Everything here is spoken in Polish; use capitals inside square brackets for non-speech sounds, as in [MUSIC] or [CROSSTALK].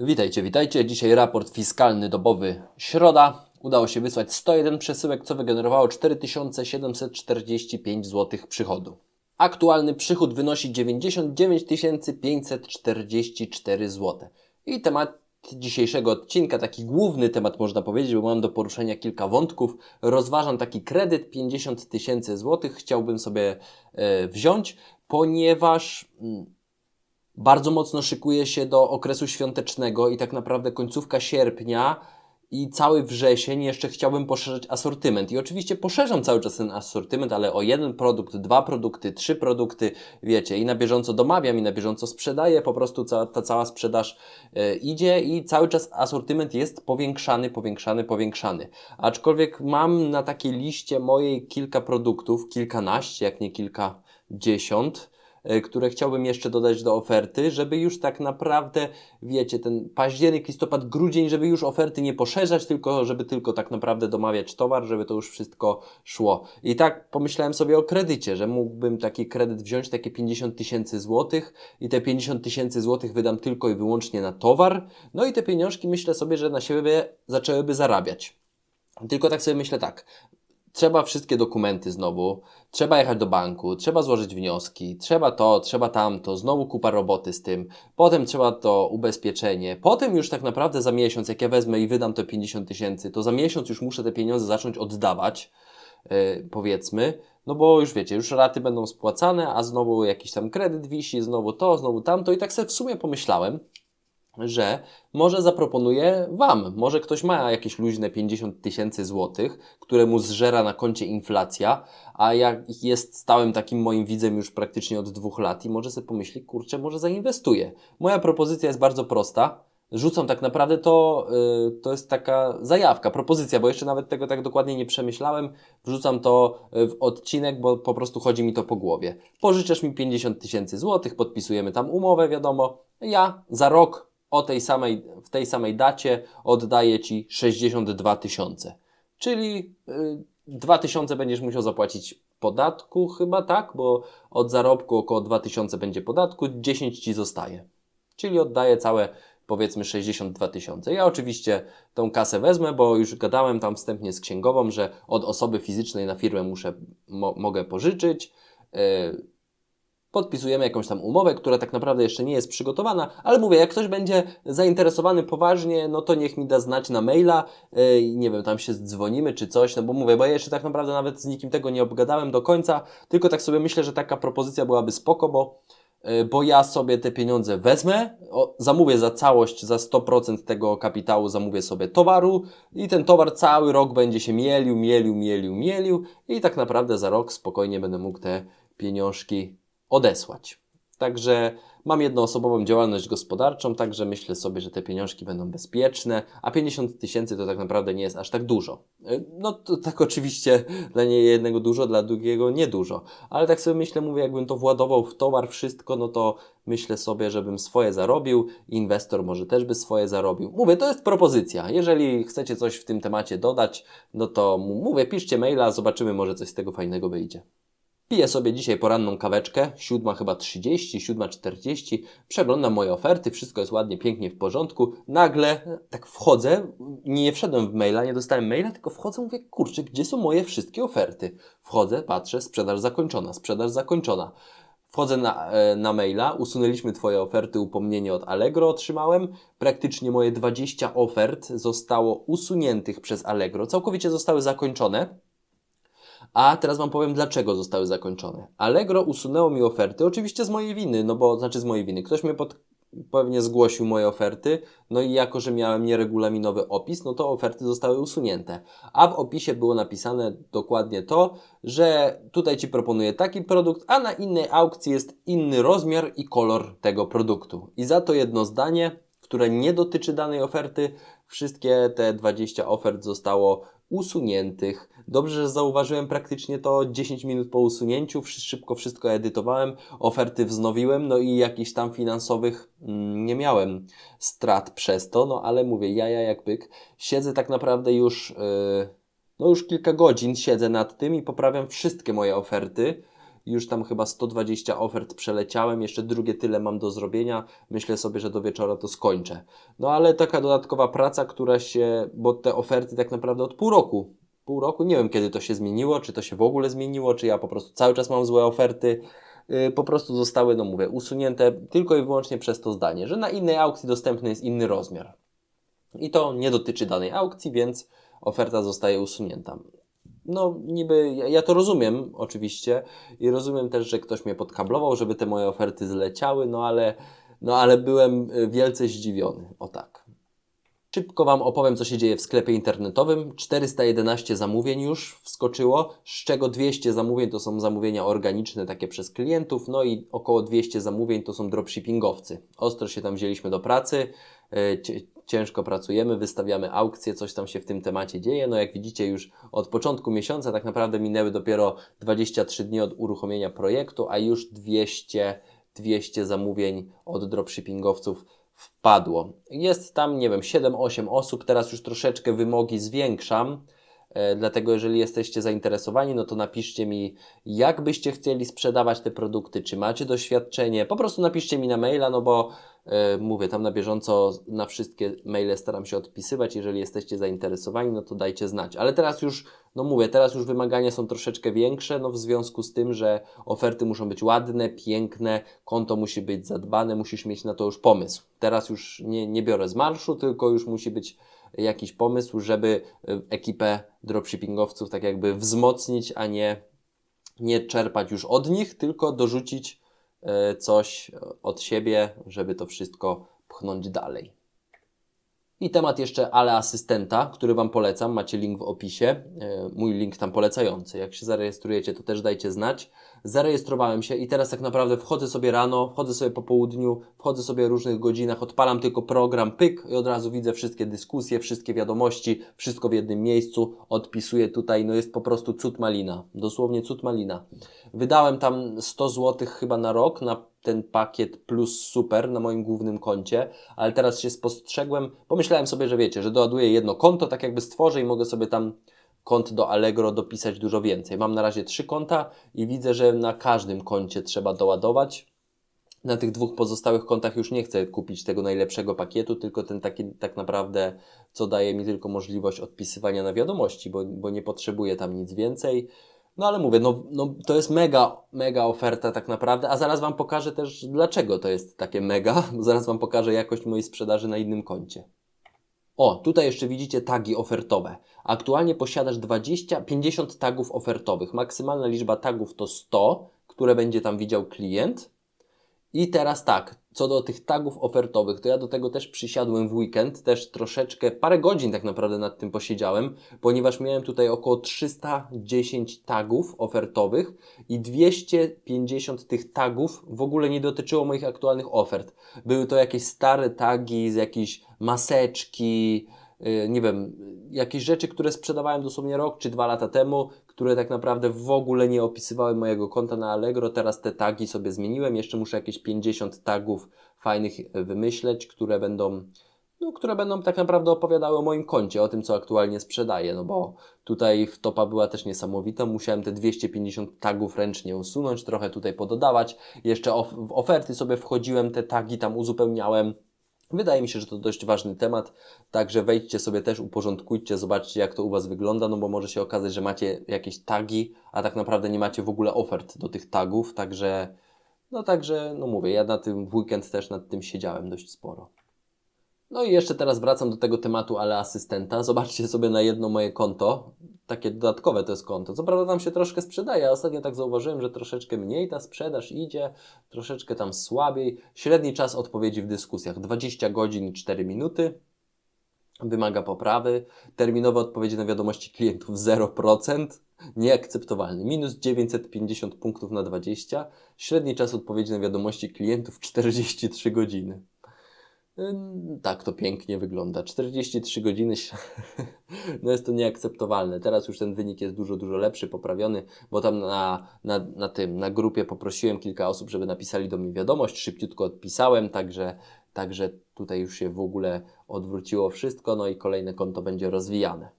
Witajcie, witajcie. Dzisiaj raport fiskalny dobowy środa. Udało się wysłać 101 przesyłek, co wygenerowało 4745 zł przychodu. Aktualny przychód wynosi 99 544 zł. I temat dzisiejszego odcinka, taki główny temat można powiedzieć, bo mam do poruszenia kilka wątków. Rozważam taki kredyt 50 tysięcy złotych, chciałbym sobie e, wziąć, ponieważ mm, bardzo mocno szykuję się do okresu świątecznego i tak naprawdę końcówka sierpnia i cały wrzesień jeszcze chciałbym poszerzać asortyment. I oczywiście poszerzam cały czas ten asortyment, ale o jeden produkt, dwa produkty, trzy produkty, wiecie, i na bieżąco domawiam, i na bieżąco sprzedaję, po prostu ca, ta cała sprzedaż e, idzie i cały czas asortyment jest powiększany, powiększany, powiększany. Aczkolwiek mam na takiej liście mojej kilka produktów, kilkanaście, jak nie kilkadziesiąt, które chciałbym jeszcze dodać do oferty, żeby już tak naprawdę, wiecie, ten październik, listopad, grudzień, żeby już oferty nie poszerzać, tylko żeby tylko tak naprawdę domawiać towar, żeby to już wszystko szło. I tak pomyślałem sobie o kredycie, że mógłbym taki kredyt wziąć, takie 50 tysięcy złotych i te 50 tysięcy złotych wydam tylko i wyłącznie na towar, no i te pieniążki myślę sobie, że na siebie zaczęłyby zarabiać. Tylko tak sobie myślę tak, trzeba wszystkie dokumenty znowu, trzeba jechać do banku, trzeba złożyć wnioski, trzeba to, trzeba tamto, znowu kupa roboty z tym, potem trzeba to ubezpieczenie, potem już tak naprawdę za miesiąc, jak ja wezmę i wydam te 50 tysięcy, to za miesiąc już muszę te pieniądze zacząć oddawać, yy, powiedzmy, no bo już wiecie, już raty będą spłacane, a znowu jakiś tam kredyt wisi, znowu to, znowu tamto i tak sobie w sumie pomyślałem, że może zaproponuję Wam, może ktoś ma jakieś luźne 50 tysięcy złotych, które mu zżera na koncie inflacja, a jak jest stałym takim moim widzem już praktycznie od dwóch lat i może sobie pomyśli, kurczę, może zainwestuję. Moja propozycja jest bardzo prosta. Rzucam tak naprawdę to, yy, to jest taka zajawka, propozycja, bo jeszcze nawet tego tak dokładnie nie przemyślałem. Wrzucam to w odcinek, bo po prostu chodzi mi to po głowie. Pożyczasz mi 50 tysięcy złotych, podpisujemy tam umowę, wiadomo. Ja za rok o tej samej, w tej samej dacie oddaję Ci 62 tysiące. Czyli y, 2 tysiące będziesz musiał zapłacić podatku chyba, tak? Bo od zarobku około 2 tysiące będzie podatku, 10 Ci zostaje. Czyli oddaję całe powiedzmy 62 tysiące. Ja oczywiście tą kasę wezmę, bo już gadałem tam wstępnie z księgową, że od osoby fizycznej na firmę muszę, mo, mogę pożyczyć. Yy, podpisujemy jakąś tam umowę, która tak naprawdę jeszcze nie jest przygotowana, ale mówię, jak ktoś będzie zainteresowany poważnie, no to niech mi da znać na maila, yy, nie wiem, tam się dzwonimy czy coś, no bo mówię, bo ja jeszcze tak naprawdę nawet z nikim tego nie obgadałem do końca, tylko tak sobie myślę, że taka propozycja byłaby spoko, bo yy, bo ja sobie te pieniądze wezmę, o, zamówię za całość, za 100% tego kapitału zamówię sobie towaru i ten towar cały rok będzie się mielił, mielił, mielił, mielił i tak naprawdę za rok spokojnie będę mógł te pieniążki odesłać. Także mam jednoosobową działalność gospodarczą, także myślę sobie, że te pieniążki będą bezpieczne, a 50 tysięcy to tak naprawdę nie jest aż tak dużo. No to tak [LAUGHS] oczywiście dla jednego dużo, dla drugiego niedużo, ale tak sobie myślę, mówię, jakbym to władował w towar wszystko, no to myślę sobie, żebym swoje zarobił, inwestor może też by swoje zarobił. Mówię, to jest propozycja. Jeżeli chcecie coś w tym temacie dodać, no to mówię, piszcie maila, zobaczymy, może coś z tego fajnego wyjdzie. Piję sobie dzisiaj poranną kaweczkę, siódma chyba 30, siódma 40, przeglądam moje oferty, wszystko jest ładnie, pięknie w porządku. Nagle tak wchodzę, nie wszedłem w maila, nie dostałem maila, tylko wchodzę, mówię, kurczę, gdzie są moje wszystkie oferty? Wchodzę, patrzę, sprzedaż zakończona, sprzedaż zakończona. Wchodzę na, na maila, usunęliśmy Twoje oferty, upomnienie od Allegro otrzymałem. Praktycznie moje 20 ofert zostało usuniętych przez Allegro, całkowicie zostały zakończone. A teraz Wam powiem, dlaczego zostały zakończone. Allegro usunęło mi oferty, oczywiście z mojej winy, no bo, znaczy z mojej winy. Ktoś mnie pod, pewnie zgłosił moje oferty, no i jako, że miałem nieregulaminowy opis, no to oferty zostały usunięte. A w opisie było napisane dokładnie to, że tutaj Ci proponuję taki produkt, a na innej aukcji jest inny rozmiar i kolor tego produktu. I za to jedno zdanie, które nie dotyczy danej oferty, wszystkie te 20 ofert zostało usuniętych. Dobrze, że zauważyłem praktycznie to 10 minut po usunięciu, szybko wszystko edytowałem, oferty wznowiłem, no i jakichś tam finansowych mm, nie miałem strat przez to, no ale mówię, jaja jak byk. Siedzę tak naprawdę już, yy, no już kilka godzin siedzę nad tym i poprawiam wszystkie moje oferty. Już tam chyba 120 ofert przeleciałem, jeszcze drugie tyle mam do zrobienia. Myślę sobie, że do wieczora to skończę. No ale taka dodatkowa praca, która się, bo te oferty tak naprawdę od pół roku. Pół roku, nie wiem kiedy to się zmieniło, czy to się w ogóle zmieniło, czy ja po prostu cały czas mam złe oferty. Yy, po prostu zostały, no mówię, usunięte tylko i wyłącznie przez to zdanie, że na innej aukcji dostępny jest inny rozmiar. I to nie dotyczy danej aukcji, więc oferta zostaje usunięta. No, niby ja, ja to rozumiem, oczywiście, i rozumiem też, że ktoś mnie podkablował, żeby te moje oferty zleciały, no ale, no ale byłem y, wielce zdziwiony. O tak. Szybko Wam opowiem, co się dzieje w sklepie internetowym. 411 zamówień już wskoczyło, z czego 200 zamówień to są zamówienia organiczne, takie przez klientów, no i około 200 zamówień to są dropshippingowcy. Ostro się tam wzięliśmy do pracy, y, ciężko pracujemy, wystawiamy aukcje, coś tam się w tym temacie dzieje. No jak widzicie już od początku miesiąca tak naprawdę minęły dopiero 23 dni od uruchomienia projektu, a już 200, 200 zamówień od dropshippingowców wpadło. Jest tam, nie wiem, 7-8 osób, teraz już troszeczkę wymogi zwiększam. E, dlatego, jeżeli jesteście zainteresowani, no to napiszcie mi, jak byście chcieli sprzedawać te produkty, czy macie doświadczenie. Po prostu napiszcie mi na maila, no bo mówię, tam na bieżąco na wszystkie maile staram się odpisywać. Jeżeli jesteście zainteresowani, no to dajcie znać. Ale teraz już, no mówię, teraz już wymagania są troszeczkę większe, no w związku z tym, że oferty muszą być ładne, piękne, konto musi być zadbane, musisz mieć na to już pomysł. Teraz już nie, nie biorę z marszu, tylko już musi być jakiś pomysł, żeby e, ekipę dropshippingowców tak jakby wzmocnić, a nie, nie czerpać już od nich, tylko dorzucić E, coś od siebie, żeby to wszystko pchnąć dalej. I temat jeszcze ale asystenta, który Wam polecam, macie link w opisie, e, mój link tam polecający. Jak się zarejestrujecie, to też dajcie znać. Zarejestrowałem się i teraz tak naprawdę wchodzę sobie rano, wchodzę sobie po południu, wchodzę sobie w różnych godzinach, odpalam tylko program, pyk i od razu widzę wszystkie dyskusje, wszystkie wiadomości, wszystko w jednym miejscu, odpisuję tutaj, no jest po prostu cud malina, dosłownie cud malina. Wydałem tam 100 zł chyba na rok, na ten pakiet plus super na moim głównym koncie, ale teraz się spostrzegłem, pomyślałem sobie, że wiecie, że doładuję jedno konto, tak jakby stworzę i mogę sobie tam kont do Allegro dopisać dużo więcej. Mam na razie trzy konta i widzę, że na każdym koncie trzeba doładować. Na tych dwóch pozostałych kontach już nie chcę kupić tego najlepszego pakietu, tylko ten taki tak naprawdę, co daje mi tylko możliwość odpisywania na wiadomości, bo, bo nie potrzebuję tam nic więcej. No ale mówię, no, no to jest mega, mega oferta tak naprawdę, a zaraz Wam pokażę też dlaczego to jest takie mega, [LAUGHS] bo zaraz Wam pokażę jakość mojej sprzedaży na innym koncie. O, tutaj jeszcze widzicie tagi ofertowe. Aktualnie posiadasz 20, 50 tagów ofertowych. Maksymalna liczba tagów to 100, które będzie tam widział klient. I teraz tak, co do tych tagów ofertowych, to ja do tego też przysiadłem w weekend, też troszeczkę, parę godzin tak naprawdę nad tym posiedziałem, ponieważ miałem tutaj około 310 tagów ofertowych i 250 tych tagów w ogóle nie dotyczyło moich aktualnych ofert. Były to jakieś stare tagi z jakiejś maseczki, nie wiem, jakieś rzeczy, które sprzedawałem dosłownie rok czy dwa lata temu, które tak naprawdę w ogóle nie opisywały mojego konta na Allegro. Teraz te tagi sobie zmieniłem. Jeszcze muszę jakieś 50 tagów fajnych wymyśleć, które będą, no, które będą tak naprawdę opowiadały o moim koncie, o tym, co aktualnie sprzedaję. No bo tutaj w topa była też niesamowita. Musiałem te 250 tagów ręcznie usunąć, trochę tutaj pododawać. Jeszcze of w oferty sobie wchodziłem, te tagi tam uzupełniałem Wydaje mi się, że to dość ważny temat, także wejdźcie sobie też, uporządkujcie, zobaczcie jak to u Was wygląda, no bo może się okazać, że macie jakieś tagi, a tak naprawdę nie macie w ogóle ofert do tych tagów, także no także, no mówię, ja na tym w weekend też nad tym siedziałem dość sporo. No i jeszcze teraz wracam do tego tematu, ale asystenta. Zobaczcie sobie na jedno moje konto. Takie dodatkowe to jest konto. Co prawda tam się troszkę sprzedaje. Ostatnio tak zauważyłem, że troszeczkę mniej ta sprzedaż idzie, troszeczkę tam słabiej. Średni czas odpowiedzi w dyskusjach 20 godzin 4 minuty. Wymaga poprawy. Terminowe odpowiedzi na wiadomości klientów 0%. Nieakceptowalny. Minus 950 punktów na 20. Średni czas odpowiedzi na wiadomości klientów 43 godziny. Tak, to pięknie wygląda. 43 godziny, [LAUGHS] no jest to nieakceptowalne. Teraz już ten wynik jest dużo, dużo lepszy, poprawiony, bo tam na, na, na tym, na grupie poprosiłem kilka osób, żeby napisali do mnie wiadomość, szybciutko odpisałem, także, także tutaj już się w ogóle odwróciło wszystko, no i kolejne konto będzie rozwijane.